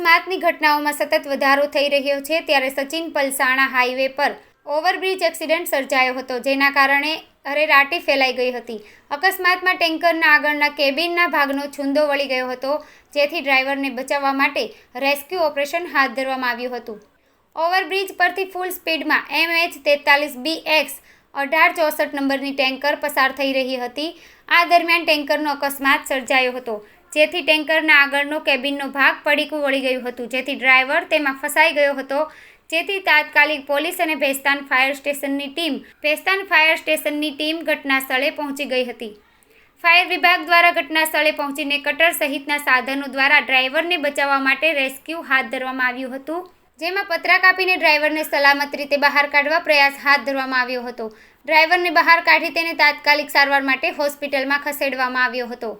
ઘટનાઓમાં સતત વધારો થઈ રહ્યો છે, ત્યારે સચિન પલસાણા હાઈવે પર ઓવરબ્રિજ એક્સિડન્ટ સર્જાયો હતો, જેના કારણે અરેરાટી ફેલાઈ ગઈ હતી. અકસ્માતમાં ટેન્કરના આગળના કેબિનના ભાગનો છૂંદો વળી ગયો હતો, જેથી ડ્રાઈવરને બચાવવા માટે રેસ્ક્યુ ઓપરેશન હાથ ધરવામાં આવ્યું હતું. ઓવરબ્રિજ પરથી ફૂલ સ્પીડમાં એમએચ તેતાલીસ બી એક્સ અઢાર ચોસઠ નંબરની ટેન્કર પસાર થઈ રહી હતી. આ દરમિયાન ટેન્કરનો અકસ્માત સર્જાયો હતો. જેથી ટેન્કરના આગળનો કેબિનનો ભાગ પડીકું વળી ગયું હતું. જેથી ડ્રાઈવર તેમાં ફસાઈ ગયો હતો. જેથી તાત્કાલિક પોલીસ અને ભેસ્તાન ફાયર સ્ટેશનની ટીમ, ભેસ્તાન ફાયર સ્ટેશનની ટીમ ઘટના સ્થળે પહોંચી ગઈ હતી. ફાયર વિભાગ દ્વારા ઘટના સ્થળે પહોંચીને કટર સહિતના સાધનો દ્વારા ડ્રાઈવરને બચાવવા માટે રેસ્ક્યુ હાથ ધરવામાં આવ્યું હતું. જેમાં પતરા કાપીને ડ્રાઈવરને સલામત રીતે બહાર કાઢવા પ્રયાસ હાથ ધરવામાં આવ્યો હતો. ડ્રાઈવરને બહાર કાઢી તેને તાત્કાલિક સારવાર માટે હોસ્પિટલમાં ખસેડવામાં આવ્યો હતો.